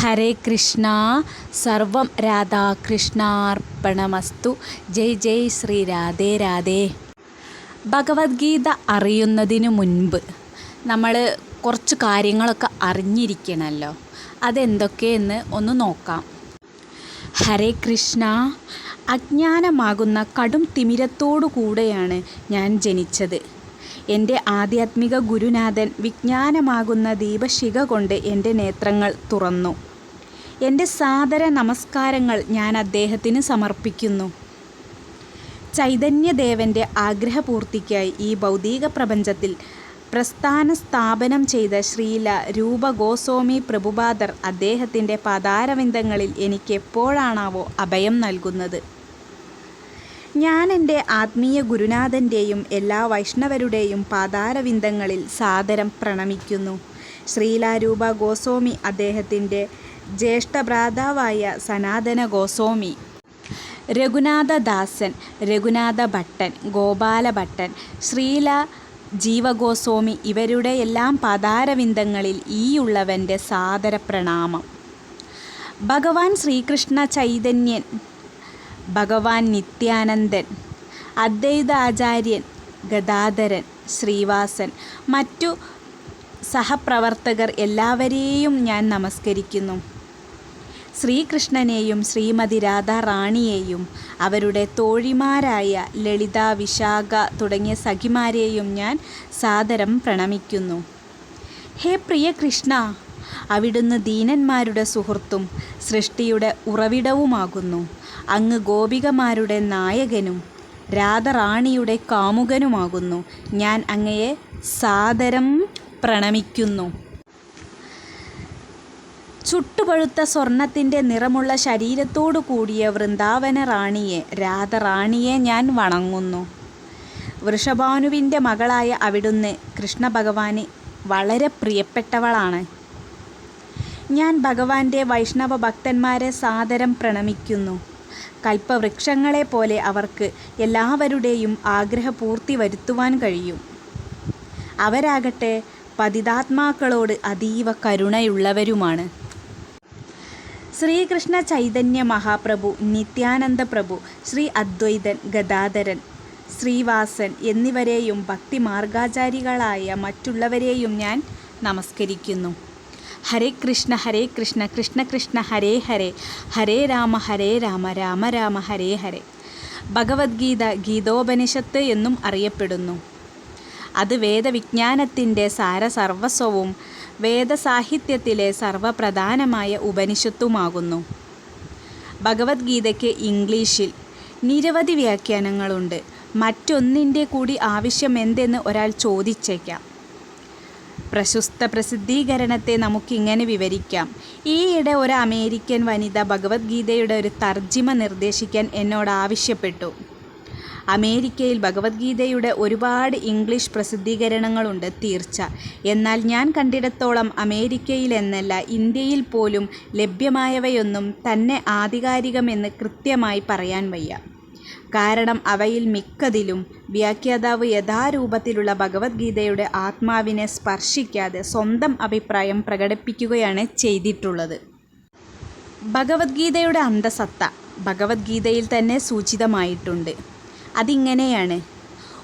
ഹരേ കൃഷ്ണ. സർവം രാധാകൃഷ്ണാർപ്പണമസ്തു. ജയ് ജയ് ശ്രീ രാധേ രാധേ. ഭഗവത്ഗീത അറിയുന്നതിന് മുൻപ് നമ്മൾ കുറച്ച് കാര്യങ്ങളൊക്കെ അറിഞ്ഞിരിക്കണമല്ലോ അതെന്തൊക്കെയെന്ന് ഒന്ന് നോക്കാം. ഹരേ കൃഷ്ണ. അജ്ഞാനമാകുന്ന കടും തിമിരത്തോടു കൂടെയാണ് ഞാൻ ജനിച്ചത്. എന്റെ ആധ്യാത്മിക ഗുരുനാഥൻ വിജ്ഞാനമാകുന്ന ദീപശിഖ കൊണ്ട് എന്റെ നേത്രങ്ങൾ തുറന്നു. എന്റെ സാദര നമസ്കാരങ്ങൾ ഞാൻ അദ്ദേഹത്തിന് സമർപ്പിക്കുന്നു. ചൈതന്യദേവന്റെ ആഗ്രഹപൂർത്തിക്കായി ഈ ഭൗതിക പ്രപഞ്ചത്തിൽ പ്രസ്ഥാന സ്ഥാപനം ചെയ്ത ശ്രീല രൂപ ഗോസ്വാമി പ്രഭുപാദർ അദ്ദേഹത്തിന്റെ പദാരവിന്ദങ്ങളിൽ എനിക്ക് എപ്പോഴാണാവോ അഭയം നൽകുന്നത്. ഞാൻ എന്റെ ആത്മീയ ഗുരുനാഥന്റെയും എല്ലാ വൈഷ്ണവരുടെയും പാതാരവിന്ദങ്ങളിൽ സാദരം പ്രണമിക്കുന്നു. ശ്രീലാരൂപ ഗോസ്വാമി അദ്ദേഹത്തിന്റെ ജ്യേഷ്ഠഭ്രാതാവായ സനാതന ഗോസ്വാമി. രഘുനാഥദാസൻ രഘുനാഥ ഭട്ടൻ ഗോപാല ഭട്ടൻ ശ്രീല ജീവഗോസ്വാമി ഇവരുടെ എല്ലാം പാതാരവിന്ദങ്ങളിൽ ഈയുള്ളവന്റെ സാദര പ്രണാമം ഭഗവാൻ ശ്രീകൃഷ്ണ ചൈതന്യൻ ഭഗവാൻ നിത്യാനന്ദൻ അദ്വൈതാചാര്യൻ ഗദാധരൻ ശ്രീവാസൻ മറ്റു സഹപ്രവർത്തകർ എല്ലാവരെയും ഞാൻ നമസ്കരിക്കുന്നു. ശ്രീകൃഷ്ണനെയും ശ്രീമതി രാധാ റാണിയെയും അവരുടെ തോഴിമാരായ ലളിത വിശാഖ തുടങ്ങിയ സഖിമാരെയും ഞാൻ സാദരം പ്രണമിക്കുന്നു. ഹേ പ്രിയ കൃഷ്ണ അവിടുന്ന് ദീനന്മാരുടെ സുഹൃത്തും സൃഷ്ടിയുടെ ഉറവിടവുമാകുന്നു. അങ്ങ് ഗോപികമാരുടെ നായകനും രാധറാണിയുടെ കാമുകനുമാകുന്നു. ഞാൻ അങ്ങയെ സാദരം പ്രണമിക്കുന്നു. ചുട്ടുപഴുത്ത സ്വർണത്തിന്റെ നിറമുള്ള ശരീരത്തോടു കൂടിയ വൃന്ദാവന റാണിയെ രാധറാണിയെ ഞാൻ വണങ്ങുന്നു. വൃഷഭാനുവിന്റെ മകളായ അവിടുന്ന് കൃഷ്ണ ഭഗവാന് വളരെ പ്രിയപ്പെട്ടവളാണ്. ഞാൻ ഭഗവാന്റെ വൈഷ്ണവ ഭക്തന്മാരെ സാദരം പ്രണമിക്കുന്നു. കൽപ്പവൃക്ഷങ്ങളെ പോലെ അവർക്ക് എല്ലാവരുടെയും ആഗ്രഹപൂർത്തി വരുത്തുവാൻ കഴിയും. അവരാകട്ടെ പതിതാത്മാക്കളോട് അതീവ കരുണയുള്ളവരുമാണ്. ശ്രീകൃഷ്ണ ചൈതന്യ മഹാപ്രഭു നിത്യാനന്ദ പ്രഭു ശ്രീ അദ്വൈതൻ ഗദാധരൻ ശ്രീവാസൻ എന്നിവരെയും ഭക്തിമാർഗാചാരികളായ മറ്റുള്ളവരെയും ഞാൻ നമസ്കരിക്കുന്നു. ഹരേ കൃഷ്ണ ഹരേ കൃഷ്ണ കൃഷ്ണ കൃഷ്ണ ഹരേ ഹരേ. ഹരേ രാമ ഹരേ രാമ രാമ രാമ ഹരേ ഹരേ. ഭഗവത്ഗീത ഗീതോപനിഷത്ത് എന്നും അറിയപ്പെടുന്നു. അത് വേദവിജ്ഞാനത്തിന്റെ സാരസർവസ്വവും വേദസാഹിത്യത്തിലെ സർവപ്രധാനമായ ഉപനിഷത്തുമാകുന്നു. ഭഗവത്ഗീതയ്ക്ക് ഇംഗ്ലീഷിൽ നിരവധി വ്യാഖ്യാനങ്ങളുണ്ട്. മറ്റൊന്നിന്റെ കൂടി ആവശ്യം എന്തെന്ന് ഒരാൾ ചോദിച്ചേക്കാം. പ്രശസ്ത പ്രസിദ്ധീകരണത്തെ നമുക്കിങ്ങനെ വിവരിക്കാം. ഈയിടെ ഒരു അമേരിക്കൻ വനിത ഭഗവത്ഗീതയുടെ ഒരു തർജിമ നിർദ്ദേശിക്കാൻ എന്നോട് ആവശ്യപ്പെട്ടു. അമേരിക്കയിൽ ഭഗവത്ഗീതയുടെ ഒരുപാട് ഇംഗ്ലീഷ് പ്രസിദ്ധീകരണങ്ങളുണ്ട് തീർച്ച. എന്നാൽ ഞാൻ കണ്ടിടത്തോളം അമേരിക്കയിൽ എന്നല്ല ഇന്ത്യയിൽ പോലും ലഭ്യമായവയൊന്നും തന്നെ ആധികാരികമെന്ന് കൃത്യമായി പറയാൻ വയ്യ. കാരണം അവയിൽ മിക്കതിലും വ്യാഖ്യാതാവ് യഥാരൂപത്തിലുള്ള ഭഗവത്ഗീതയുടെ ആത്മാവിനെ സ്പർശിക്കാതെ സ്വന്തം അഭിപ്രായം പ്രകടിപ്പിക്കുകയാണ് ചെയ്തിട്ടുള്ളത്. ഭഗവത്ഗീതയുടെ അന്തസത്ത ഭഗവത്ഗീതയിൽ തന്നെ സൂചിതമായിട്ടുണ്ട്. അതിങ്ങനെയാണ്.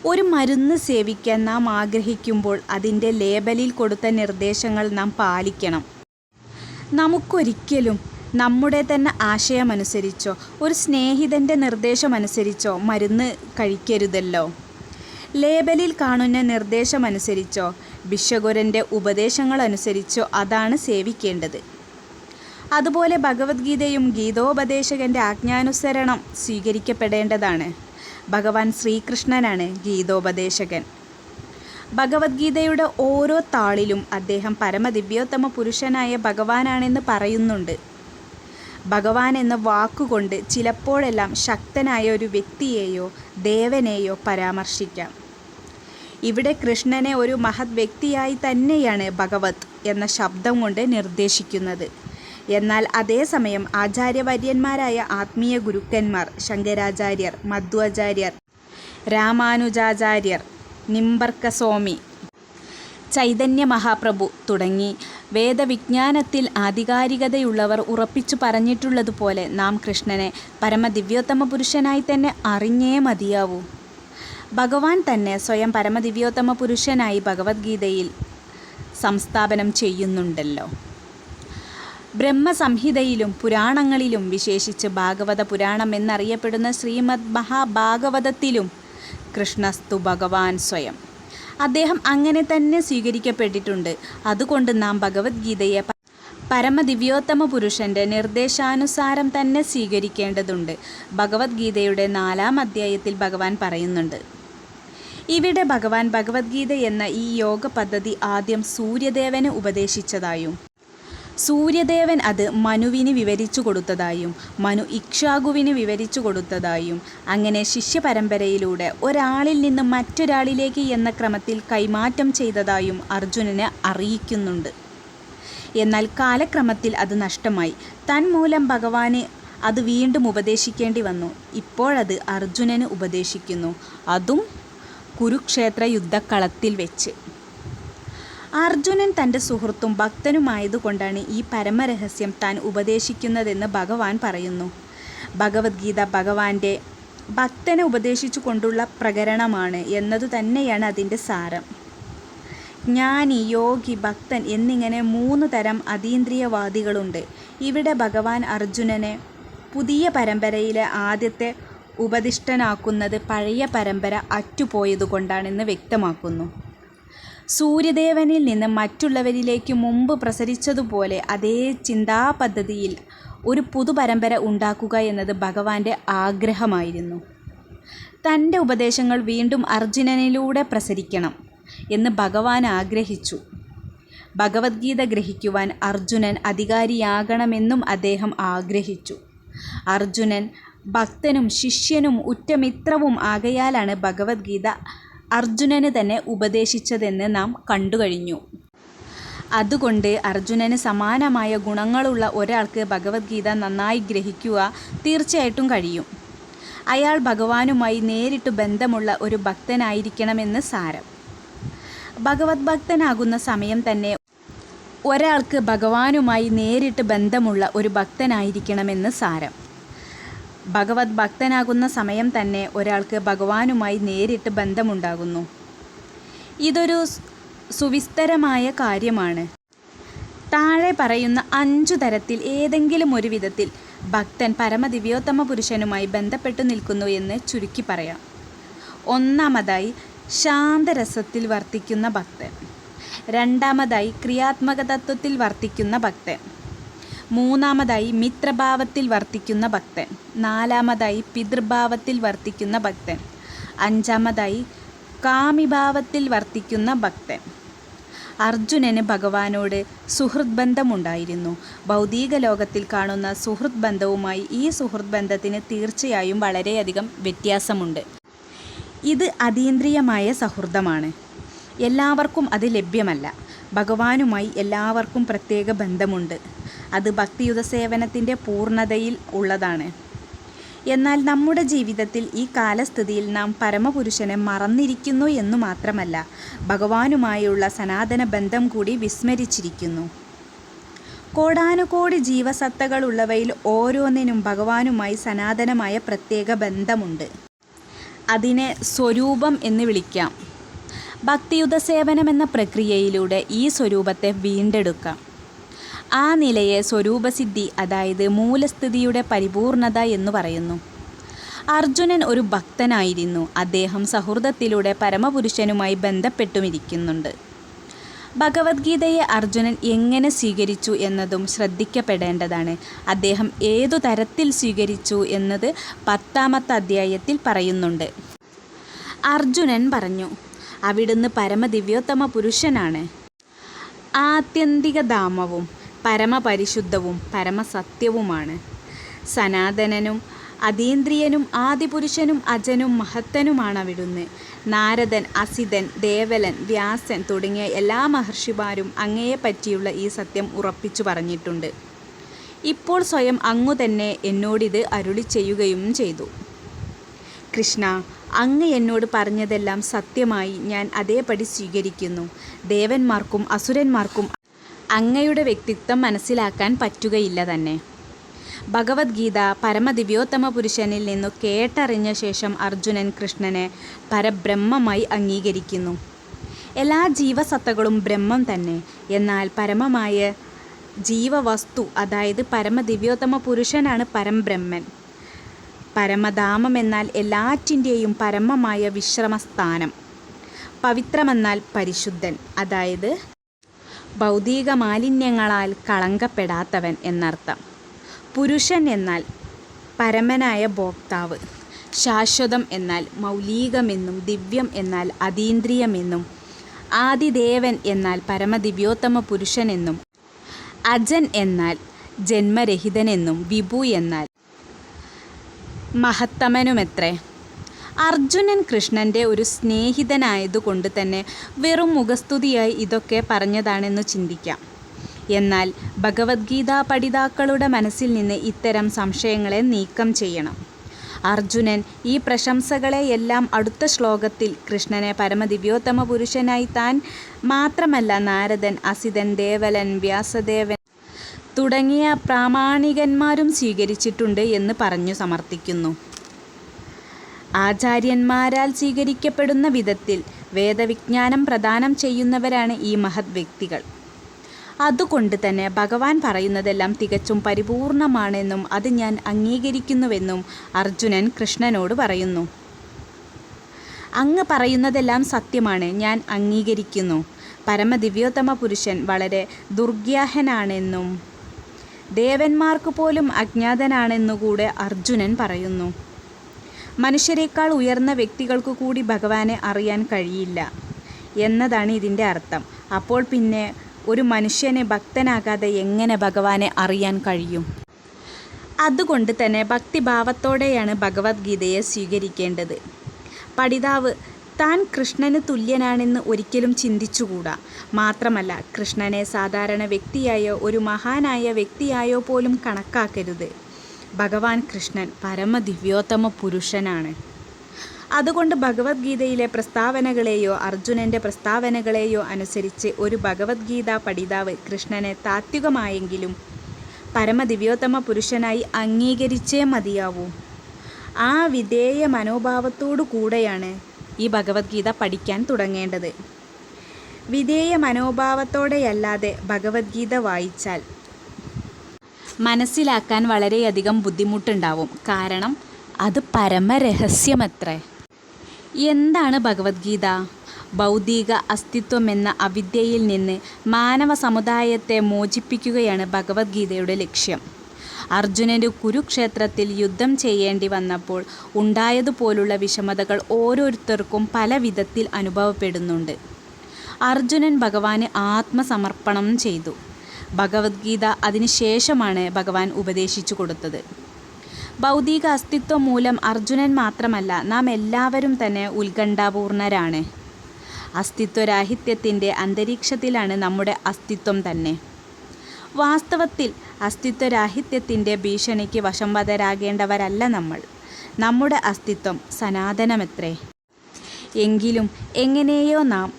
ഒരു മരുന്ന് സേവിക്കാൻ നാം ആഗ്രഹിക്കുമ്പോൾ അതിന്റെ ലേബലിൽ കൊടുത്ത നിർദ്ദേശങ്ങൾ നാം പാലിക്കണം. നമുക്കൊരിക്കലും നമ്മുടെ തന്നെ ആശയമനുസരിച്ചോ ഒരു സ്നേഹിതന്റെ നിർദ്ദേശമനുസരിച്ചോ മരുന്ന് കഴിക്കരുതല്ലോ. ലേബലിൽ കാണുന്ന നിർദ്ദേശമനുസരിച്ചോ ഭിഷകുരന്റെ ഉപദേശങ്ങളനുസരിച്ചോ അതാണ് സേവിക്കേണ്ടത്. അതുപോലെ ഭഗവത്ഗീതയും ഗീതോപദേശകന്റെ ആജ്ഞാനുസരണം സ്വീകരിക്കപ്പെടേണ്ടതാണ്. ഭഗവാൻ ശ്രീകൃഷ്ണനാണ് ഗീതോപദേശകൻ. ഭഗവത്ഗീതയുടെ ഓരോ താളിലും അദ്ദേഹം പരമദിവ്യോത്തമ പുരുഷനായ ഭഗവാനാണെന്ന് പറയുന്നുണ്ട്. ഭഗവാൻ എന്ന വാക്കുകൊണ്ട് ചിലപ്പോഴെല്ലാം ശക്തനായ ഒരു വ്യക്തിയെയോ ദേവനെയോ പരാമർശിക്കാം. ഇവിടെ കൃഷ്ണനെ ഒരു മഹത് വ്യക്തിയായി തന്നെയാണ് ഭഗവത് എന്ന ശബ്ദം കൊണ്ട് നിർദ്ദേശിക്കുന്നത്. എന്നാൽ അതേസമയം ആചാര്യവര്യന്മാരായ ആത്മീയ ഗുരുക്കന്മാർ ശങ്കരാചാര്യർ മധ്വാചാര്യർ രാമാനുജാചാര്യർ നിമ്പർക്കസ്വാമി ചൈതന്യ മഹാപ്രഭു തുടങ്ങി. വേദവിജ്ഞാനത്തിൽ ആധികാരികതയുള്ളവർ ഉറപ്പിച്ചു പറഞ്ഞിട്ടുള്ളതുപോലെ നാം കൃഷ്ണനെ പരമദിവ്യോത്തമ പുരുഷനായി തന്നെ അറിഞ്ഞേ മതിയാവൂ. ഭഗവാൻ തന്നെ സ്വയം പരമദിവ്യോത്തമ പുരുഷനായി ഭഗവത്ഗീതയിൽ സംസ്ഥാപനം ചെയ്യുന്നുണ്ടല്ലോ. ബ്രഹ്മസംഹിതയിലും പുരാണങ്ങളിലും വിശേഷിച്ച് ഭാഗവത പുരാണം എന്നറിയപ്പെടുന്ന ശ്രീമദ് മഹാഭാഗവതത്തിലും കൃഷ്ണസ്തു ഭഗവാൻ സ്വയം. അദ്ദേഹം അങ്ങനെ തന്നെ സ്വീകരിക്കപ്പെട്ടിട്ടുണ്ട്. അതുകൊണ്ട് നാം ഭഗവത്ഗീതയെ പരമദിവ്യോത്തമ പുരുഷന്റെ നിർദ്ദേശാനുസാരം തന്നെ സ്വീകരിക്കേണ്ടതുണ്ട്. ഭഗവത്ഗീതയുടെ നാലാം അധ്യായത്തിൽ ഭഗവാൻ പറയുന്നുണ്ട്. ഇവിടെ ഭഗവാൻ ഭഗവത്ഗീത എന്ന ഈ യോഗ പദ്ധതി ആദ്യം സൂര്യദേവന് ഉപദേശിച്ചതായും സൂര്യദേവൻ അത് മനുവിന് വിവരിച്ചു കൊടുത്തതായും മനു ഇക്ഷാകുവിന് വിവരിച്ചു കൊടുത്തതായും. അങ്ങനെ ശിഷ്യപരമ്പരയിലൂടെ ഒരാളിൽ നിന്ന് മറ്റൊരാളിലേക്ക് എന്ന ക്രമത്തിൽ കൈമാറ്റം ചെയ്തതായും അർജുനനെ അറിയിക്കുന്നുണ്ട്. എന്നാൽ കാലക്രമത്തിൽ അത് നഷ്ടമായി. തന്മൂലം ഭഗവാന് അത് വീണ്ടും ഉപദേശിക്കേണ്ടി വന്നു. ഇപ്പോഴത് അർജുനന് ഉപദേശിക്കുന്നു. അതും കുരുക്ഷേത്ര യുദ്ധക്കളത്തിൽ വെച്ച്. അർജുനൻ തന്റെ സുഹൃത്തും ഭക്തനുമായതുകൊണ്ടാണ് ഈ പരമരഹസ്യം താൻ ഉപദേശിക്കുന്നതെന്ന് ഭഗവാൻ പറയുന്നു. ഭഗവത്ഗീത ഭഗവാന്റെ ഭക്തനെ ഉപദേശിച്ചു കൊണ്ടുള്ള പ്രകരണമാണ് എന്നതു തന്നെയാണ് അതിന്റെ സാരം. ജ്ഞാനി യോഗി ഭക്തൻ എന്നിങ്ങനെ മൂന്ന് തരം അതീന്ദ്രിയവാദികളുണ്ട്. ഇവിടെ ഭഗവാൻ അർജുനനെ പുതിയ പരമ്പരയിലെ ആദ്യത്തെ ഉപദിഷ്ടനാക്കുന്നത് പഴയ പരമ്പര അറ്റുപോയതുകൊണ്ടാണെന്ന് വ്യക്തമാക്കുന്നു. സൂര്യദേവനിൽ നിന്ന് മറ്റുള്ളവരിലേക്ക് മുമ്പ് പ്രസരിച്ചതുപോലെ അതേ ചിന്താപദ്ധതിയിൽ ഒരു പുതുപരമ്പര ഉണ്ടാക്കുക എന്നത് ഭഗവാന്റെ ആഗ്രഹമായിരുന്നു. തന്റെ ഉപദേശങ്ങൾ വീണ്ടും അർജുനനിലൂടെ പ്രസരിക്കണം എന്ന് ഭഗവാൻ ആഗ്രഹിച്ചു. ഭഗവത്ഗീത ഗ്രഹിക്കുവാൻ അർജുനൻ അധികാരിയാകണമെന്നും അദ്ദേഹം ആഗ്രഹിച്ചു. അർജുനൻ ഭക്തനും ശിഷ്യനും ഉറ്റമിത്രവും ആകയാലാണ് ഭഗവത്ഗീത അർജുനന് തന്നെ ഉപദേശിച്ചതെന്ന് നാം കണ്ടുകഴിഞ്ഞു അതുകൊണ്ട് അർജുനന് സമാനമായ ഗുണങ്ങളുള്ള ഒരാൾക്ക് ഭഗവത്ഗീത നന്നായി ഗ്രഹിക്കുക തീർച്ചയായിട്ടും കഴിയും. അയാൾ ഭഗവാനുമായി നേരിട്ട് ബന്ധമുള്ള ഒരു ഭക്തനായിരിക്കണമെന്ന് സാരം. ഭഗവത് ഭക്തനാകുന്ന സമയം തന്നെ ഒരാൾക്ക് ഭഗവാനുമായി നേരിട്ട് ബന്ധമുള്ള ഒരു ഭക്തനായിരിക്കണമെന്ന് സാരം. ഭഗവത് ഭക്തനാകുന്ന സമയം തന്നെ ഒരാൾക്ക് ഭഗവാനുമായി നേരിട്ട് ബന്ധമുണ്ടാകുന്നു. ഇതൊരു സുവിസ്തരമായ കാര്യമാണ്. താഴെ പറയുന്ന അഞ്ചു തരത്തിൽ ഏതെങ്കിലും ഒരു വിധത്തിൽ ഭക്തൻ പരമദിവ്യോത്തമ പുരുഷനുമായി ബന്ധപ്പെട്ടു നിൽക്കുന്നു എന്ന് ചുരുക്കി പറയാം. ഒന്നാമതായി ശാന്തരസത്തിൽ വർത്തിക്കുന്ന ഭക്തൻ. രണ്ടാമതായി ക്രിയാത്മക തത്വത്തിൽ വർത്തിക്കുന്ന ഭക്തൻ. മൂന്നാമതായി മിത്രഭാവത്തിൽ വർത്തിക്കുന്ന ഭക്തൻ. നാലാമതായി പിതൃഭാവത്തിൽ വർത്തിക്കുന്ന ഭക്തൻ. അഞ്ചാമതായി കാമിഭാവത്തിൽ വർത്തിക്കുന്ന ഭക്തൻ. അർജുനന് ഭഗവാനോട് സുഹൃത് ബന്ധമുണ്ടായിരുന്നു ഭൗതിക ലോകത്തിൽ കാണുന്ന സുഹൃത് ബന്ധവുമായി ഈ സുഹൃത് ബന്ധത്തിന് തീർച്ചയായും വളരെയധികം വ്യത്യാസമുണ്ട്. ഇത് അതീന്ദ്രിയമായ സൗഹൃദമാണ്. എല്ലാവർക്കും അത് ലഭ്യമല്ല. ഭഗവാനുമായി എല്ലാവർക്കും പ്രത്യേക ബന്ധമുണ്ട്. അത് ഭക്തിയുത സേവനത്തിന്റെ പൂർണതയിൽ ഉള്ളതാണ്. എന്നാൽ നമ്മുടെ ജീവിതത്തിൽ ഈ കാലസ്ഥിതിയിൽ നാം പരമപുരുഷനെ മറന്നിരിക്കുന്നു എന്നു മാത്രമല്ല ഭഗവാനുമായുള്ള സനാതന ബന്ധം കൂടി വിസ്മരിച്ചിരിക്കുന്നു. കോടാനുകോടി ജീവസത്തകളുള്ളവയിൽ ഓരോന്നിനും ഭഗവാനുമായി സനാതനമായ പ്രത്യേക ബന്ധമുണ്ട്. അതിനെ സ്വരൂപം എന്ന് വിളിക്കാം. ഭക്തിയുത സേവനം എന്ന പ്രക്രിയയിലൂടെ ഈ സ്വരൂപത്തെ വീണ്ടെടുക്കാം. ആ നിലയെ സ്വരൂപസിദ്ധി അതായത് മൂലസ്ഥിതിയുടെ പരിപൂർണത എന്ന് പറയുന്നു. അർജുനൻ ഒരു ഭക്തനായിരുന്നു. അദ്ദേഹം സൗഹൃദത്തിലൂടെ പരമപുരുഷനുമായി ബന്ധപ്പെട്ടുമിരിക്കുന്നുണ്ട്. ഭഗവത്ഗീതയെ അർജുനൻ എങ്ങനെ സ്വീകരിച്ചു എന്നതും ശ്രദ്ധിക്കപ്പെടേണ്ടതാണ്. അദ്ദേഹം ഏതു തരത്തിൽ സ്വീകരിച്ചു എന്നത് പത്താമത്തെ അധ്യായത്തിൽ പറയുന്നുണ്ട്. അർജുനൻ പറഞ്ഞു അവിടുന്ന് പരമദിവ്യോത്തമ പുരുഷനാണ്. ആത്യന്തികധാമവും പരമപരിശുദ്ധവും പരമസത്യവുമാണ്. സനാതനനും അതീന്ദ്രിയനും ആദിപുരുഷനും അജനും മഹത്തനുമാണ് അവിടുന്ന്. നാരദൻ അസിതൻ ദേവലൻ വ്യാസൻ തുടങ്ങിയ എല്ലാ മഹർഷിമാരും അങ്ങയെ പറ്റിയുള്ള ഈ സത്യം ഉറപ്പിച്ചു പറഞ്ഞിട്ടുണ്ട്. ഇപ്പോൾ സ്വയം അങ്ങു തന്നെ എന്നോടിത് അരുളി ചെയ്യുകയും ചെയ്തു. കൃഷ്ണ അങ്ങ് എന്നോട് പറഞ്ഞതെല്ലാം സത്യമായി ഞാൻ അതേപടി സ്വീകരിക്കുന്നു. ദേവന്മാർക്കും അസുരന്മാർക്കും അങ്ങയുടെ വ്യക്തിത്വം മനസ്സിലാക്കാൻ പറ്റുകയില്ല തന്നെ. ഭഗവത്ഗീത പരമദിവ്യോത്തമ പുരുഷനിൽ നിന്നു കേട്ടറിഞ്ഞ ശേഷം അർജുനൻ കൃഷ്ണനെ പരബ്രഹ്മമായി അംഗീകരിക്കുന്നു. എല്ലാ ജീവസത്തകളും ബ്രഹ്മം തന്നെ. എന്നാൽ പരമമായ ജീവവസ്തു അതായത് പരമദിവ്യോത്തമ പുരുഷനാണ് പരംബ്രഹ്മൻ. പരമധാമം എന്നാൽ എല്ലാറ്റിന്റെയും പരമമായ വിശ്രമസ്ഥാനം. പവിത്രമെന്നാൽ പരിശുദ്ധൻ അതായത് ഭൗതിക മാലിന്യങ്ങളാൽ കളങ്കപ്പെടാത്തവൻ എന്നർത്ഥം. പുരുഷൻ എന്നാൽ പരമനായ ഭോക്താവ്. ശാശ്വതം എന്നാൽ മൗലികമെന്നും ദിവ്യം എന്നാൽ അതീന്ദ്രിയമെന്നും ആദിദേവൻ എന്നാൽ പരമദിവ്യോത്തമ പുരുഷനെന്നും അജൻ എന്നാൽ ജന്മരഹിതനെന്നും വിഭു എന്നാൽ മഹത്തമനുമെത്രേ. അർജുനൻ കൃഷ്ണന്റെ ഒരു സ്നേഹിതനായതുകൊണ്ട് തന്നെ വെറും മുഖസ്തുതിയായി ഇതൊക്കെ പറഞ്ഞതാണെന്ന് ചിന്തിക്കാം. എന്നാൽ ഭഗവത്ഗീത പഠിതാക്കളുടെ മനസ്സിൽ നിന്ന് ഇത്തരം സംശയങ്ങളെ നീക്കം ചെയ്യണം. അർജുനൻ ഈ പ്രശംസകളെയെല്ലാം അടുത്ത ശ്ലോകത്തിൽ കൃഷ്ണനെ പരമദിവ്യോത്തമ പുരുഷനായി താൻ മാത്രമല്ല നാരദൻ അസിതൻ ദേവലൻ വ്യാസദേവൻ തുടങ്ങിയ പ്രാമാണികന്മാരും സ്വീകരിച്ചിട്ടുണ്ട് എന്ന് പറഞ്ഞു സമർത്ഥിക്കുന്നു. ആചാര്യന്മാരാൽ സ്വീകരിക്കപ്പെടുന്ന വിധത്തിൽ വേദവിജ്ഞാനം പ്രദാനം ചെയ്യുന്നവരാണ് ഈ മഹത് വ്യക്തികൾ. അതുകൊണ്ട് തന്നെ ഭഗവാൻ പറയുന്നതെല്ലാം തികച്ചും പരിപൂർണമാണെന്നും അത് ഞാൻ അംഗീകരിക്കുന്നുവെന്നും അർജുനൻ കൃഷ്ണനോട് പറയുന്നു. അങ്ങ് പറയുന്നതെല്ലാം സത്യമാണ് ഞാൻ അംഗീകരിക്കുന്നു. പരമദിവ്യോത്തമ പുരുഷൻ വളരെ ദുർഗ്യാഹനാണെന്നും ദേവന്മാർക്ക് പോലും അജ്ഞാതനാണെന്നുകൂടെ അർജുനൻ പറയുന്നു. മനുഷ്യരെക്കാൾ ഉയർന്ന വ്യക്തികൾക്കു കൂടി ഭഗവാനെ അറിയാൻ കഴിയില്ല എന്നതാണ് ഇതിന്റെ അർത്ഥം. അപ്പോൾ പിന്നെ ഒരു മനുഷ്യനെ ഭക്തനാകാതെ എങ്ങനെ ഭഗവാനെ അറിയാൻ കഴിയും? അതുകൊണ്ട് തന്നെ ഭക്തിഭാവത്തോടെയാണ് ഭഗവത്ഗീതയെ സ്വീകരിക്കേണ്ടത്. പഠിതാവ് താൻ കൃഷ്ണന് തുല്യനാണെന്ന് ഒരിക്കലും ചിന്തിച്ചുകൂടാ. മാത്രമല്ല കൃഷ്ണനെ സാധാരണ വ്യക്തിയായോ ഒരു മഹാനായ വ്യക്തിയായോ പോലും കണക്കാക്കരുത്. ഭഗവാൻ കൃഷ്ണൻ പരമദിവ്യോത്തമ പുരുഷനാണ്. അതുകൊണ്ട് ഭഗവത്ഗീതയിലെ പ്രസ്താവനകളെയോ അർജുനന്റെ പ്രസ്താവനകളെയോ അനുസരിച്ച് ഒരു ഭഗവത്ഗീത പഠിതാവ് കൃഷ്ണനെ താത്വികമായെങ്കിലും പരമദിവ്യോത്തമ പുരുഷനായി അംഗീകരിച്ചേ മതിയാവൂ. ആ വിധേയ മനോഭാവത്തോടു കൂടെയാണ് ഈ ഭഗവത്ഗീത പഠിക്കാൻ തുടങ്ങേണ്ടത്. വിധേയ മനോഭാവത്തോടെയല്ലാതെ ഭഗവത്ഗീത വായിച്ചാൽ മനസ്സിലാക്കാൻ വളരെയധികം ബുദ്ധിമുട്ടുണ്ടാവും. കാരണം അത് പരമരഹസ്യമത്രേ. എന്താണ് ഭഗവത്ഗീത? ഭൗതിക അസ്തിത്വമെന്ന അവിദ്യയിൽ നിന്ന് മാനവ സമുദായത്തെ മോചിപ്പിക്കുകയാണ് ഭഗവത്ഗീതയുടെ ലക്ഷ്യം. അർജുനന് കുരുക്ഷേത്രത്തിൽ യുദ്ധം ചെയ്യേണ്ടി വന്നപ്പോൾ ഉണ്ടായതുപോലുള്ള വിഷമതകൾ ഓരോരുത്തർക്കും പല വിധത്തിൽ അനുഭവപ്പെടുന്നുണ്ട്. അർജുനൻ ഭഗവാന് ആത്മസമർപ്പണം ചെയ്തു. ഭഗവത്ഗീത അതിനുശേഷമാണ് ഭഗവാൻ ഉപദേശിച്ചു കൊടുത്തത്. ഭൗതിക അസ്തിത്വം മൂലം അർജുനൻ മാത്രമല്ല നാം എല്ലാവരും തന്നെ ഉത്കണ്ഠാപൂർണരാണ്. അസ്തിത്വരാഹിത്യത്തിന്റെ അന്തരീക്ഷത്തിലാണ് നമ്മുടെ അസ്തിത്വം തന്നെ. വാസ്തവത്തിൽ അസ്തിത്വരാഹിത്യത്തിന്റെ ഭീഷണിക്ക് വശംവതരാകേണ്ടവരല്ല നമ്മൾ. നമ്മുടെ അസ്തിത്വം സനാതനമത്രേ. എങ്കിലും എങ്ങനെയോ നാം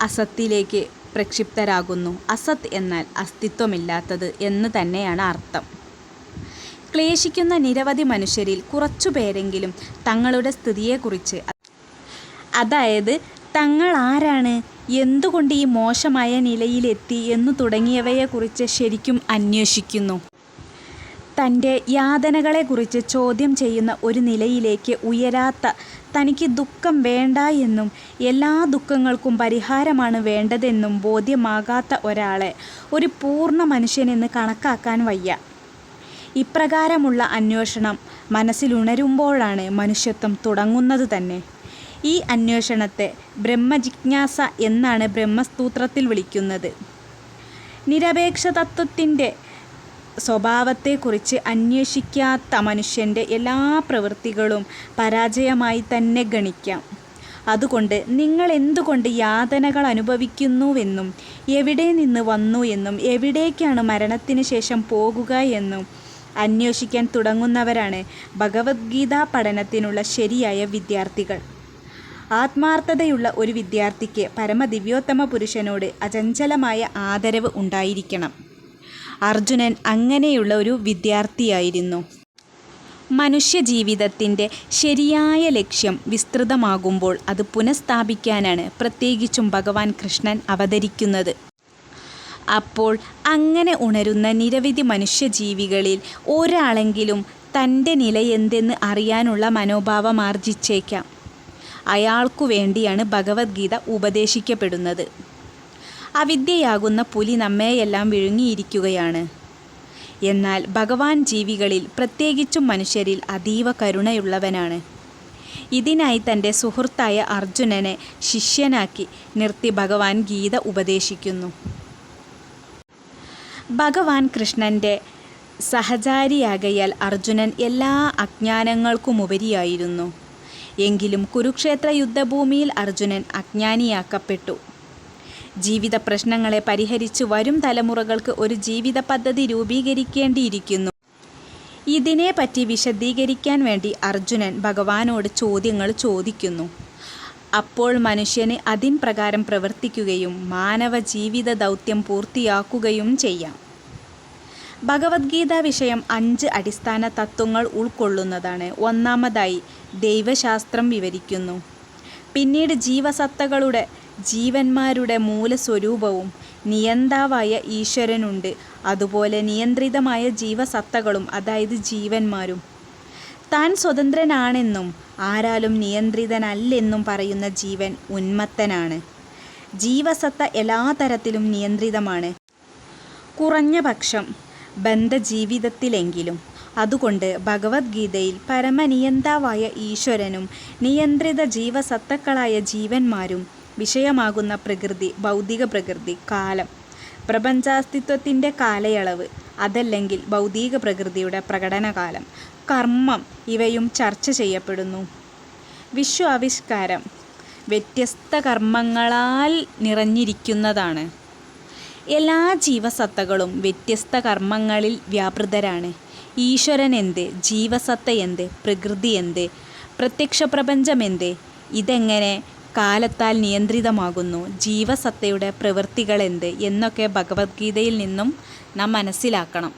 അസത്തിലേക്ക് പ്രക്ഷിപ്തരാകുന്നു. അസത് എന്നാൽ അസ്തിത്വമില്ലാത്തത് എന്ന് തന്നെയാണ് അർത്ഥം. ക്ലേശിക്കുന്ന നിരവധി മനുഷ്യരിൽ കുറച്ചുപേരെങ്കിലും തങ്ങളുടെ സ്ഥിതിയെക്കുറിച്ച് അതായത് തങ്ങൾ ആരാണ് എന്തുകൊണ്ട് ഈ മോശമായ നിലയിലെത്തി എന്നു തുടങ്ങിയവയെക്കുറിച്ച് ശരിക്കും അന്വേഷിക്കുന്നു. തന്റെ യാതനകളെക്കുറിച്ച് ചോദ്യം ചെയ്യുന്ന ഒരു നിലയിലേക്ക് ഉയരാത്ത തനിക്ക് ദുഃഖം വേണ്ട എന്നും എല്ലാ ദുഃഖങ്ങൾക്കും പരിഹാരമാണ് വേണ്ടതെന്നും ബോധ്യമാകാത്ത ഒരാളെ ഒരു പൂർണ മനുഷ്യനെന്ന് കണക്കാക്കാൻ വയ്യ. ഇപ്രകാരമുള്ള അന്വേഷണം മനസ്സിലുണരുമ്പോഴാണ് മനുഷ്യത്വം തുടങ്ങുന്നത് തന്നെ. ഈ അന്വേഷണത്തെ ബ്രഹ്മജിജ്ഞാസ എന്നാണ് ബ്രഹ്മസ്തൂത്രത്തിൽ വിളിക്കുന്നത്. നിരപേക്ഷ തത്വത്തിന്റെ സ്വഭാവത്തെക്കുറിച്ച് അന്വേഷിക്കാത്ത മനുഷ്യന്റെ എല്ലാ പ്രവൃത്തികളും പരാജയമായി തന്നെ ഗണിക്കാം. അതുകൊണ്ട് നിങ്ങൾ എന്തുകൊണ്ട് യാതനകൾ അനുഭവിക്കുന്നുവെന്നും എവിടെ നിന്ന് വന്നു എന്നും എവിടേക്കാണ് മരണത്തിന് ശേഷം പോകുക എന്നും അന്വേഷിക്കാൻ തുടങ്ങുന്നവരാണ് ഭഗവത്ഗീതാ പഠനത്തിനുള്ള ശരിയായ വിദ്യാർത്ഥികൾ. ആത്മാർത്ഥതയുള്ള ഒരു വിദ്യാർത്ഥിക്ക് പരമദിവ്യോത്തമ പുരുഷനോട് അചഞ്ചലമായ ആദരവ് ഉണ്ടായിരിക്കണം. അർജുനൻ അങ്ങനെയുള്ള ഒരു വിദ്യാർത്ഥിയായിരുന്നു. മനുഷ്യജീവിതത്തിന്റെ ശരിയായ ലക്ഷ്യം വിസ്തൃതമാകുമ്പോൾ അത് പുനഃസ്ഥാപിക്കാനാണ് പ്രത്യേകിച്ചും ഭഗവാൻ കൃഷ്ണൻ അവതരിക്കുന്നത്. അപ്പോൾ അങ്ങനെ ഉണരുന്ന നിരവധി മനുഷ്യജീവികളിൽ ഒരാളെങ്കിലും തന്റെ നിലയെന്തെന്ന് അറിയാനുള്ള മനോഭാവം ആർജിച്ചേക്കാം. അയാൾക്കു വേണ്ടിയാണ് ഭഗവത്ഗീത ഉപദേശിക്കപ്പെടുന്നത്. അവിദ്യയാകുന്ന പുലി നമ്മെയെല്ലാം വിഴുങ്ങിയിരിക്കുകയാണ്. എന്നാൽ ഭഗവാൻ ജീവികളിൽ പ്രത്യേകിച്ചും മനുഷ്യരിൽ അതീവ കരുണയുള്ളവനാണ്. ഇതിനായി തന്റെ സുഹൃത്തായ അർജുനനെ ശിഷ്യനാക്കി നിർത്തി ഭഗവാൻ ഗീത ഉപദേശിക്കുന്നു. ഭഗവാൻ കൃഷ്ണന്റെ സഹചാരിയാകയാൽ അർജുനൻ എല്ലാ അജ്ഞാനങ്ങൾക്കുമുപരിയായിരുന്നു. എങ്കിലും കുരുക്ഷേത്ര യുദ്ധഭൂമിയിൽ അർജുനൻ അജ്ഞാനിയാക്കപ്പെട്ടു. ജീവിത പ്രശ്നങ്ങളെ പരിഹരിച്ചു വരും തലമുറകൾക്ക് ഒരു ജീവിത പദ്ധതി രൂപീകരിക്കേണ്ടിയിരിക്കുന്നു. ഇതിനെപ്പറ്റി വിശദീകരിക്കാൻ വേണ്ടി അർജുനൻ ഭഗവാനോട് ചോദ്യങ്ങൾ ചോദിക്കുന്നു. അപ്പോൾ മനുഷ്യന് അതിൻ പ്രകാരം പ്രവർത്തിക്കുകയും മാനവ ജീവിത ദൗത്യം പൂർത്തിയാക്കുകയും ചെയ്യാം. ഭഗവത്ഗീത വിഷയം അഞ്ച് അടിസ്ഥാന തത്വങ്ങൾ ഉൾക്കൊള്ളുന്നതാണ്. ഒന്നാമതായി ദൈവശാസ്ത്രം വിവരിക്കുന്നു. പിന്നീട് ജീവസത്തകളുടെ ജീവന്മാരുടെ മൂലസ്വരൂപവും നിയന്താവായ ഈശ്വരനുണ്ട്. അതുപോലെ നിയന്ത്രിതമായ ജീവസത്തകളും അതായത് ജീവന്മാരും. താൻ സ്വതന്ത്രനാണെന്നും ആരാലും നിയന്ത്രിതനല്ലെന്നും പറയുന്ന ജീവൻ ഉന്മത്തനാണ്. ജീവസത്ത എല്ലാ തരത്തിലും നിയന്ത്രിതമാണ്. കുറഞ്ഞ പക്ഷം ബന്ധജീവിതത്തിലെങ്കിലും. അതുകൊണ്ട് ഭഗവത്ഗീതയിൽ പരമനിയന്താവായ ഈശ്വരനും നിയന്ത്രിത ജീവസത്തക്കളായ ജീവന്മാരും വിഷയമാകുന്ന പ്രകൃതി ഭൗതിക പ്രകൃതി കാലം. പ്രപഞ്ചാസ്തിത്വത്തിന്റെ കാലയളവ് അതല്ലെങ്കിൽ ഭൗതിക പ്രകൃതിയുടെ പ്രകടനകാലം. കർമ്മം ഇവയും ചർച്ച ചെയ്യപ്പെടുന്നു. വിശ്വാവിഷ്കാരം വ്യത്യസ്ത കർമ്മങ്ങളാൽ നിറഞ്ഞിരിക്കുന്നതാണ്. എല്ലാ ജീവസത്തകളും വ്യത്യസ്ത കർമ്മങ്ങളിൽ വ്യാപൃതരാണ്. ഈശ്വരൻ എന്ത് ജീവസത്ത എന്ത് പ്രകൃതി എന്ത് പ്രത്യക്ഷ പ്രപഞ്ചം എന്ത് ഇതെങ്ങനെ കാലത്താൽ നിയന്ത്രിതമാകുന്നു. ജീവസത്തയുടെ പ്രവൃത്തികൾ എന്ത് എന്നൊക്കെ ഭഗവത്ഗീതയിൽ നിന്നും നാം മനസ്സിലാക്കണം.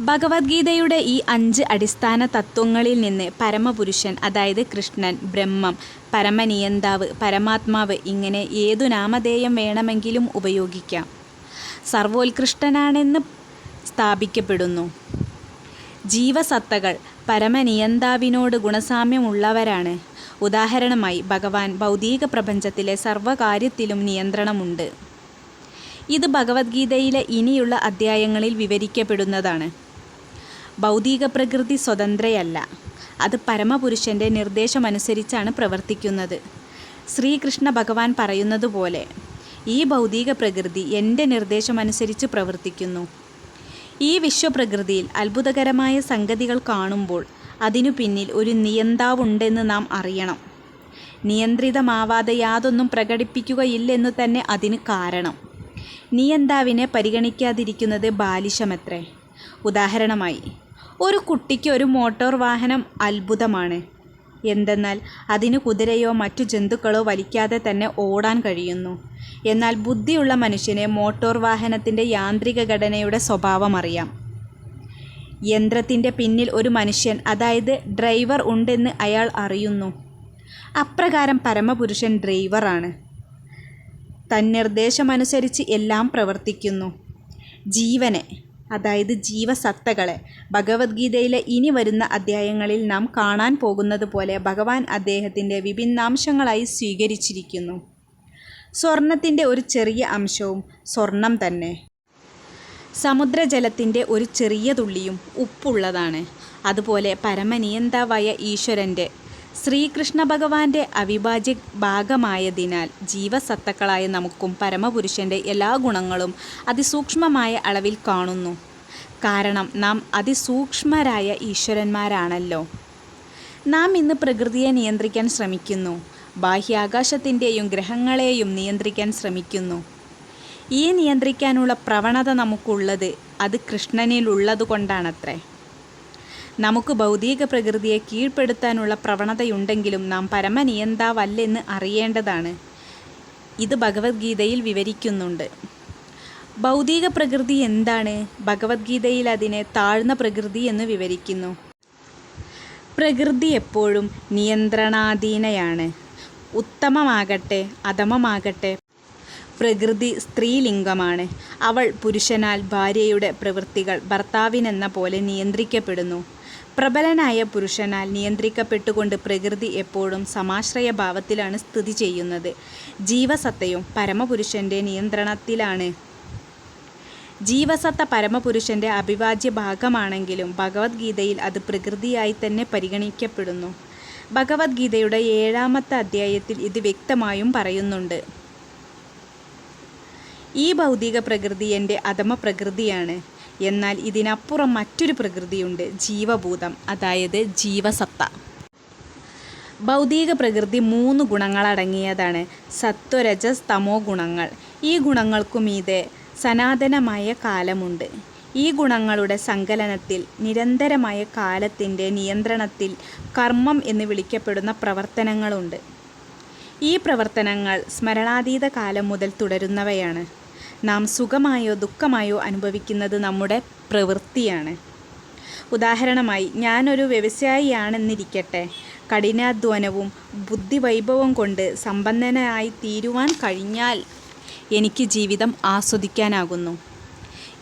ഭഗവത്ഗീതയുടെ ഈ അഞ്ച് അടിസ്ഥാന തത്വങ്ങളിൽ നിന്ന് പരമപുരുഷൻ അതായത് കൃഷ്ണൻ ബ്രഹ്മം പരമനിയന്താവ് പരമാത്മാവ് ഇങ്ങനെ ഏതു നാമധേയം വേണമെങ്കിലും ഉപയോഗിക്കാം. സർവോത്കൃഷ്ടനാണെന്ന് സ്ഥാപിക്കപ്പെടുന്നു. ജീവസത്തകൾ പരമനിയന്താവിനോട് ഗുണസാമ്യമുള്ളവരാണ്. ഉദാഹരണമായി ഭഗവാൻ ഭൗതിക പ്രപഞ്ചത്തിലെ സർവകാര്യത്തിലും നിയന്ത്രണമുണ്ട്. ഇത് ഭഗവത്ഗീതയിലെ ഇനിയുള്ള അധ്യായങ്ങളിൽ വിവരിക്കപ്പെടുന്നതാണ്. ഭൗതിക പ്രകൃതി സ്വതന്ത്രയല്ല. അത് പരമപുരുഷന്റെ നിർദ്ദേശമനുസരിച്ചാണ് പ്രവർത്തിക്കുന്നത്. ശ്രീകൃഷ്ണ ഭഗവാൻ പറയുന്നത് പോലെ ഈ ഭൗതിക പ്രകൃതി എന്റെ നിർദ്ദേശമനുസരിച്ച് പ്രവർത്തിക്കുന്നു. ഈ വിശ്വപ്രകൃതിയിൽ അത്ഭുതകരമായ സംഗതികൾ കാണുമ്പോൾ അതിനു പിന്നിൽ ഒരു നിയന്താവുണ്ടെന്ന് നാം അറിയണം. നിയന്ത്രിതമാവാതെ യാതൊന്നും പ്രകടിപ്പിക്കുകയില്ലെന്നു തന്നെ അതിന് കാരണം. നിയന്താവിനെ പരിഗണിക്കാതിരിക്കുന്നത് ബാലിശമത്രേ. ഉദാഹരണമായി ഒരു കുട്ടിക്ക് ഒരു മോട്ടോർ വാഹനം അത്ഭുതമാണ്. എന്തെന്നാൽ അതിന് കുതിരയോ മറ്റു ജന്തുക്കളോ വലിക്കാതെ തന്നെ ഓടാൻ കഴിയുന്നു. എന്നാൽ ബുദ്ധിയുള്ള മനുഷ്യനെ മോട്ടോർ വാഹനത്തിന്റെ യാന്ത്രിക ഘടനയുടെ സ്വഭാവം അറിയാം. യന്ത്രത്തിന്റെ പിന്നിൽ ഒരു മനുഷ്യൻ അതായത് ഡ്രൈവർ ഉണ്ടെന്ന് അയാൾ അറിയുന്നു. അപ്രകാരം പരമപുരുഷൻ ഡ്രൈവറാണ് തന്നിർദ്ദേശമനുസരിച്ച് എല്ലാം പ്രവർത്തിക്കുന്നു. ജീവനെ അതായത് ജീവസത്തകളെ ഭഗവത്ഗീതയിലെ ഇനി വരുന്ന അധ്യായങ്ങളിൽ നാം കാണാൻ പോകുന്നത് പോലെ ഭഗവാൻ അദ്ദേഹത്തിന്റെ വിഭിന്നാംശങ്ങളായി സ്വീകരിച്ചിരിക്കുന്നു. സ്വർണത്തിന്റെ ഒരു ചെറിയ അംശവും സ്വർണം തന്നെ. സമുദ്രജലത്തിന്റെ ഒരു ചെറിയ തുള്ളിയും ഉപ്പുള്ളതാണ്. അതുപോലെ പരമനിയന്താവായ ഈശ്വരന്റെ ശ്രീകൃഷ്ണ ഭഗവാന്റെ അവിഭാജ്യ ഭാഗമായതിനാൽ ജീവസത്തക്കളായ നമുക്കും പരമപുരുഷന്റെ എല്ലാ ഗുണങ്ങളും അതിസൂക്ഷ്മമായ അളവിൽ കാണുന്നു. കാരണം നാം അതിസൂക്ഷ്മരായ ഈശ്വരന്മാരാണല്ലോ. നാം ഇന്ന് പ്രകൃതിയെ നിയന്ത്രിക്കാൻ ശ്രമിക്കുന്നു. ബാഹ്യാകാശത്തിന്റെയും ഗ്രഹങ്ങളെയും നിയന്ത്രിക്കാൻ ശ്രമിക്കുന്നു. ഈ നിയന്ത്രിക്കാനുള്ള പ്രവണത നമുക്കുള്ളത് അത് കൃഷ്ണനിലുള്ളത് കൊണ്ടാണത്രേ നമുക്ക് ഭൗതിക പ്രകൃതിയെ കീഴ്പ്പെടുത്താനുള്ള പ്രവണതയുണ്ടെങ്കിലും നാം പരമനിയന്താവല്ലെന്ന് അറിയേണ്ടതാണ്. ഇത് ഭഗവത്ഗീതയിൽ വിവരിക്കുന്നുണ്ട്. ഭൗതിക പ്രകൃതി എന്താണ്? ഭഗവത്ഗീതയിൽ അതിനെ താഴ്ന്ന പ്രകൃതി എന്ന് വിവരിക്കുന്നു. പ്രകൃതി എപ്പോഴും നിയന്ത്രണാധീനയാണ്. ഉത്തമമാകട്ടെ അധമമാകട്ടെ പ്രകൃതി സ്ത്രീലിംഗമാണ്. അവൾ പുരുഷനാൽ ഭാര്യയുടെ പ്രവൃത്തികൾ ഭർത്താവിനെന്ന പോലെ നിയന്ത്രിക്കപ്പെടുന്നു. പ്രബലനായ പുരുഷനാൽ നിയന്ത്രിക്കപ്പെട്ടുകൊണ്ട് പ്രകൃതി എപ്പോഴും സമാശ്രയ ഭാവത്തിലാണ് സ്ഥിതി ചെയ്യുന്നത്. ജീവസത്തയും പരമപുരുഷന്റെ നിയന്ത്രണത്തിലാണ്. ജീവസത്ത പരമപുരുഷന്റെ അവിഭാജ്യ ഭാഗമാണെങ്കിലും ഭഗവത്ഗീതയിൽ അത് പ്രകൃതിയായി തന്നെ പരിഗണിക്കപ്പെടുന്നു. ഭഗവത്ഗീതയുടെ ഏഴാമത്തെ അധ്യായത്തിൽ ഇത് വ്യക്തമായും പറയുന്നുണ്ട്. ഈ ഭൗതിക പ്രകൃതി എന്റെ അധമ പ്രകൃതിയാണ്. എന്നാൽ ഇതിനപ്പുറം മറ്റൊരു പ്രകൃതിയുണ്ട് ജീവഭൂതം അതായത് ജീവസത്ത. ഭൗതിക പ്രകൃതി മൂന്ന് ഗുണങ്ങളടങ്ങിയതാണ്. സത്വരജസ് തമോ ഗുണങ്ങൾ. ഈ ഗുണങ്ങൾക്കു മീതെ സനാതനമായ കാലമുണ്ട്. ഈ ഗുണങ്ങളുടെ സങ്കലനത്തിൽ നിരന്തരമായ കാലത്തിന്റെ നിയന്ത്രണത്തിൽ കർമ്മം എന്ന് വിളിക്കപ്പെടുന്ന പ്രവർത്തനങ്ങളുണ്ട്. ഈ പ്രവർത്തനങ്ങൾ സ്മരണാതീത കാലം മുതൽ തുടരുന്നവയാണ്. നാം സുഖമായോ ദുഃഖമായോ അനുഭവിക്കുന്നത് നമ്മുടെ പ്രവൃത്തിയാണ്. ഉദാഹരണമായി ഞാനൊരു വ്യവസായിയാണെന്നിരിക്കട്ടെ. കഠിനാധ്വാനവും ബുദ്ധിവൈഭവം കൊണ്ട് സമ്പന്നനായി തീരുവാൻ കഴിഞ്ഞാൽ എനിക്ക് ജീവിതം ആസ്വദിക്കാനാകുന്നു.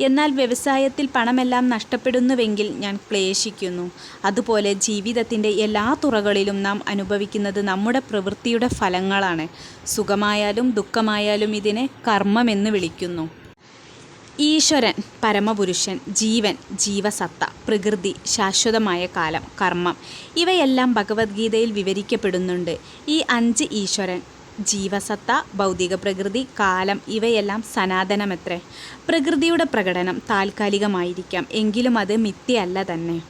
എന്നാൽ വ്യവസായത്തിൽ പണമെല്ലാം നഷ്ടപ്പെടുന്നുവെങ്കിൽ ഞാൻ ക്ലേശിക്കുന്നു. അതുപോലെ ജീവിതത്തിന്റെ എല്ലാ തുറകളിലും നാം അനുഭവിക്കുന്നത് നമ്മുടെ പ്രവൃത്തിയുടെ ഫലങ്ങളാണ്. സുഖമായാലും ദുഃഖമായാലും ഇതിനെ കർമ്മമെന്ന് വിളിക്കുന്നു. ഈശ്വരൻ പരമപുരുഷൻ ജീവൻ ജീവസത്ത പ്രകൃതി ശാശ്വതമായ കാലം കർമ്മം ഇവയെല്ലാം ഭഗവത്ഗീതയിൽ വിവരിക്കപ്പെടുന്നുണ്ട്. ഈ അഞ്ച് ഈശ്വരൻ ജീവസത്ത ഭൗതിക പ്രകൃതി കാലം ഇവയെല്ലാം സനാതനമത്രേ. പ്രകൃതിയുടെ പ്രകടനം താൽക്കാലികമായിരിക്കാം എങ്കിലും അത് മിഥ്യയല്ല തന്നെ.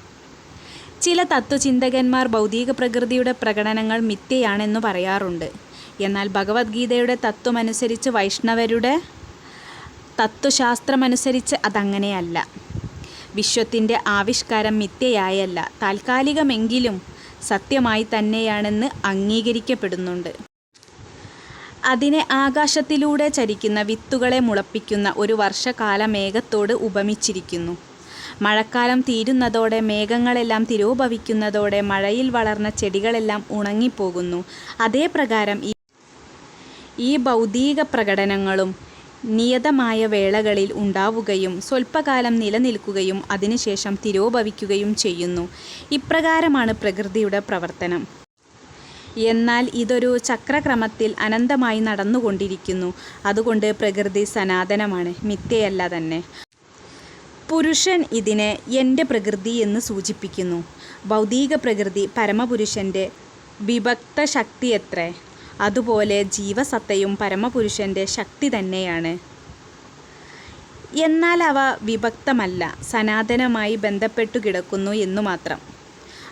ചില തത്വചിന്തകന്മാർ ഭൗതിക പ്രകൃതിയുടെ പ്രകടനങ്ങൾ മിഥ്യയാണെന്ന് പറയാറുണ്ട്. എന്നാൽ ഭഗവത്ഗീതയുടെ തത്വമനുസരിച്ച് വൈഷ്ണവരുടെ തത്വശാസ്ത്രമനുസരിച്ച് അതങ്ങനെയല്ല. വിശ്വത്തിന്റെ ആവിഷ്കാരം മിഥ്യയായല്ല താൽക്കാലികമെങ്കിലും സത്യമായി തന്നെയാണെന്ന് അംഗീകരിക്കപ്പെടുന്നുണ്ട്. അതിനെ ആകാശത്തിലൂടെ ചരിക്കുന്ന വിത്തുകളെ മുളപ്പിക്കുന്ന ഒരു വർഷകാല മേഘത്തോട് ഉപമിച്ചിരിക്കുന്നു. മഴക്കാലം തീരുന്നതോടെ മേഘങ്ങളെല്ലാം തിരോഭവിക്കുന്നതോടെ മഴയിൽ വളർന്ന ചെടികളെല്ലാം ഉണങ്ങിപ്പോകുന്നു. അതേ പ്രകാരം ഈ ഈ ഭൗതിക പ്രകടനങ്ങളും നിയതമായ വേളകളിൽ ഉണ്ടാവുകയും സ്വൽപ്പകാലം നിലനിൽക്കുകയും അതിനുശേഷം തിരോഭവിക്കുകയും ചെയ്യുന്നു. ഇപ്രകാരമാണ് പ്രകൃതിയുടെ പ്രവർത്തനം. എന്നാൽ ഇതൊരു ചക്രക്രമത്തിൽ അനന്തമായി നടന്നുകൊണ്ടിരിക്കുന്നു. അതുകൊണ്ട് പ്രകൃതി സനാതനമാണ് മിഥ്യയല്ല തന്നെ. പുരുഷൻ ഇതിനെ എന്റെ പ്രകൃതി എന്ന് സൂചിപ്പിക്കുന്നു. ഭൗതിക പ്രകൃതി പരമപുരുഷന്റെ വിഭക്ത ശക്തിയത്രേ അതുപോലെ ജീവസത്തയും പരമപുരുഷന്റെ ശക്തി തന്നെയാണ്. എന്നാൽ അവ വിഭക്തമല്ല സനാതനമായി ബന്ധപ്പെട്ടു കിടക്കുന്നു എന്നു മാത്രം.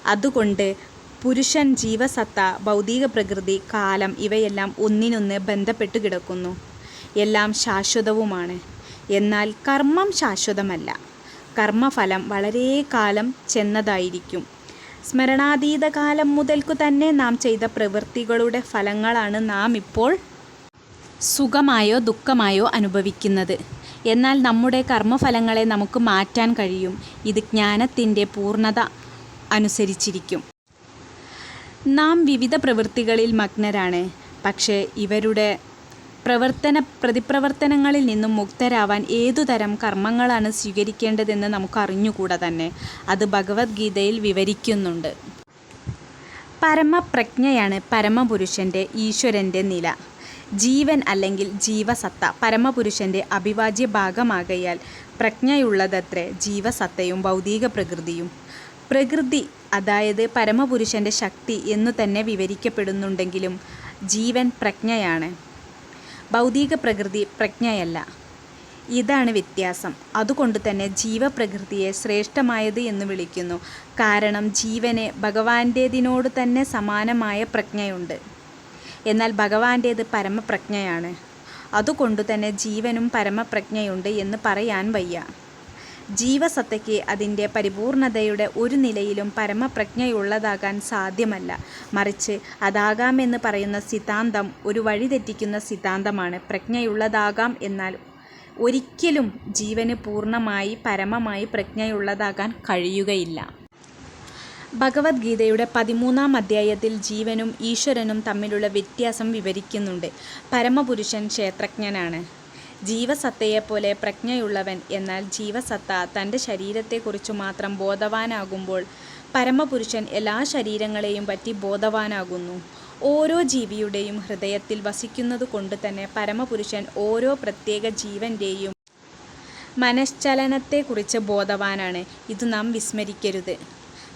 അതുകൊണ്ട് പുരുഷൻ ജീവസത്ത ഭൗതിക പ്രകൃതി കാലം ഇവയെല്ലാം ഒന്നിനൊന്ന് ബന്ധപ്പെട്ടു കിടക്കുന്നു. എല്ലാം ശാശ്വതവുമാണ്. എന്നാൽ കർമ്മം ശാശ്വതമല്ല. കർമ്മഫലം വളരെ കാലം ചെന്നതായിരിക്കും. സ്മരണാതീത കാലം മുതൽക്കു തന്നെ നാം ചെയ്ത പ്രവൃത്തികളുടെ ഫലങ്ങളാണ് നാം ഇപ്പോൾ സുഖമായോ ദുഃഖമായോ അനുഭവിക്കുന്നത്. എന്നാൽ നമ്മുടെ കർമ്മഫലങ്ങളെ നമുക്ക് മാറ്റാൻ കഴിയും. ഇത് ജ്ഞാനത്തിന്റെ പൂർണത അനുസരിച്ചിരിക്കും. നാം വിവിധ പ്രവൃത്തികളിൽ മഗ്നരാണ്. പക്ഷേ ഇവരുടെ പ്രവർത്തന പ്രതിപ്രവർത്തനങ്ങളിൽ നിന്നും മുക്തരാവാൻ ഏതുതരം കർമ്മങ്ങളാണ് സ്വീകരിക്കേണ്ടതെന്ന് നമുക്ക് അറിഞ്ഞുകൂടാ തന്നെ. അത് ഭഗവത്ഗീതയിൽ വിവരിക്കുന്നുണ്ട്. പരമപ്രജ്ഞയാണ് പരമപുരുഷന്റെ ഈശ്വരന്റെ നില. ജീവൻ അല്ലെങ്കിൽ ജീവസത്ത പരമപുരുഷന്റെ അവിഭാജ്യ ഭാഗമാകയാൽ പ്രജ്ഞയുള്ളതത്രേ ജീവസത്തയും ഭൗതിക പ്രകൃതിയും. പ്രകൃതി അതായത് പരമപുരുഷന്റെ ശക്തി എന്നു തന്നെ വിവരിക്കപ്പെടുന്നുണ്ടെങ്കിലും ജീവൻ പ്രജ്ഞയാണ്. ഭൗതിക പ്രകൃതി പ്രജ്ഞയല്ല. ഇതാണ് വ്യത്യാസം. അതുകൊണ്ട് തന്നെ ജീവപ്രകൃതിയെ ശ്രേഷ്ഠമായത് എന്ന് വിളിക്കുന്നു. കാരണം ജീവന് ഭഗവാന്റേതിനോട് തന്നെ സമാനമായ പ്രജ്ഞയുണ്ട്. എന്നാൽ ഭഗവാന്റേത് പരമപ്രജ്ഞയാണ്. അതുകൊണ്ട് തന്നെ ജീവനും പരമപ്രജ്ഞയുണ്ട് എന്ന് പറയാൻ വയ്യ. ജീവസത്തയ്ക്ക് അതിന്റെ പരിപൂർണതയുടെ ഒരു നിലയിലും പരമപ്രജ്ഞയുള്ളതാകാൻ സാധ്യമല്ല. മറിച്ച് അതാകാമെന്ന് പറയുന്ന സിദ്ധാന്തം ഒരു വഴിതെറ്റിക്കുന്ന സിദ്ധാന്തമാണ്. പ്രജ്ഞയുള്ളതാകാം, എന്നാൽ ഒരിക്കലും ജീവന് പൂർണമായി പരമമായി പ്രജ്ഞയുള്ളതാകാൻ കഴിയുകയില്ല. ഭഗവത്ഗീതയുടെ പതിമൂന്നാം അധ്യായത്തിൽ ജീവനും ഈശ്വരനും തമ്മിലുള്ള വ്യത്യാസം വിവരിക്കുന്നുണ്ട്. പരമപുരുഷൻ ക്ഷേത്രജ്ഞനാണ്. ജീവസത്തയെപ്പോലെ പ്രജ്ഞയുള്ളവൻ. എന്നാൽ ജീവസത്ത തന്റെ ശരീരത്തെക്കുറിച്ചു മാത്രം ബോധവാനാകുമ്പോൾ പരമപുരുഷൻ എല്ലാ ശരീരങ്ങളെയും പറ്റി ബോധവാനാകുന്നു. ഓരോ ജീവിയുടെയും ഹൃദയത്തിൽ വസിക്കുന്നത് കൊണ്ട് വസിക്കുന്നതുകൊണ്ടുതന്നെ പരമപുരുഷൻ ഓരോ പ്രത്യേക ജീവന്റെയും മനശ്ചലനത്തെക്കുറിച്ച് ബോധവാനാണ്. ഇത് നാം വിസ്മരിക്കരുത്.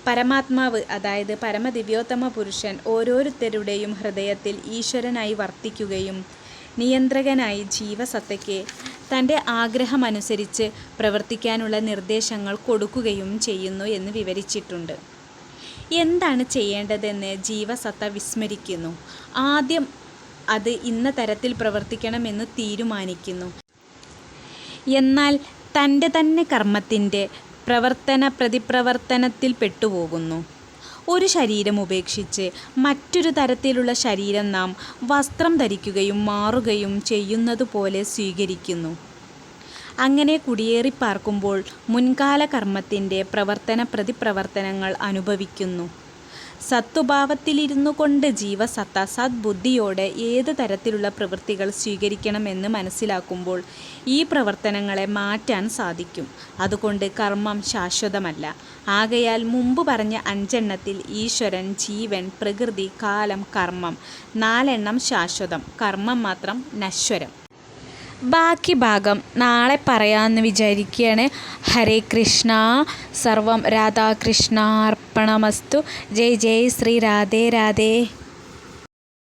പരമാത്മാവ് അതായത് പരമദിവ്യോത്തമ പുരുഷൻ ഓരോരുത്തരുടെയും ഹൃദയത്തിൽ ഈശ്വരനായി വർത്തിക്കുകയും നിയന്ത്രകനായി ജീവസത്തയ്ക്ക് തന്റെ ആഗ്രഹമനുസരിച്ച് പ്രവർത്തിക്കാനുള്ള നിർദ്ദേശങ്ങൾ കൊടുക്കുകയും ചെയ്യുന്നു എന്ന് വിവരിച്ചിട്ടുണ്ട്. എന്താണ് ചെയ്യേണ്ടതെന്ന് ജീവസത്ത വിസ്മരിക്കുന്നു. ആദ്യം അത് ഇന്ന തരത്തിൽ പ്രവർത്തിക്കണമെന്ന് തീരുമാനിക്കുന്നു. എന്നാൽ തന്റെ തന്നെ കർമ്മത്തിന്റെ പ്രവർത്തനപ്രതിപ്രവർത്തനത്തിൽപ്പെട്ടുപോകുന്നു. ഒരു ശരീരം ഉപേക്ഷിച്ച് മറ്റൊരു തരത്തിലുള്ള ശരീരം നാം വസ്ത്രം ധരിക്കുകയും മാറുകയും ചെയ്യുന്നതുപോലെ സ്വീകരിക്കുന്നു. അങ്ങനെ കുടിയേറി പാർക്കുമ്പോൾ മുൻകാല കർമ്മത്തിന്റെ പ്രവർത്തന പ്രതിപ്രവർത്തനങ്ങൾ അനുഭവിക്കുന്നു. സത്ത്വഭാവത്തിലിരുന്നുകൊണ്ട് ജീവസത്ത സദ്ബുദ്ധിയോടെ ഏത് തരത്തിലുള്ള പ്രവൃത്തികൾ സ്വീകരിക്കണമെന്ന് മനസ്സിലാക്കുമ്പോൾ ഈ പ്രവർത്തനങ്ങളെ മാറ്റാൻ സാധിക്കും. അതുകൊണ്ട് കർമ്മം ശാശ്വതമല്ല. ആകയാൽ മുമ്പ് പറഞ്ഞ അഞ്ചെണ്ണത്തിൽ ഈശ്വരൻ, ജീവൻ, പ്രകൃതി, കാലം, കർമ്മം നാലെണ്ണം ശാശ്വതം. കർമ്മം മാത്രം നശ്വരം. ബാക്കി ഭാഗം നാളെ പറയാമെന്ന് വിചാരിക്കുകയാണ്. ഹരേ കൃഷ്ണ. സർവം രാധാകൃഷ്ണാർപ്പണമസ്തു. ജയ് ജയ് ശ്രീ രാധേ രാധേ.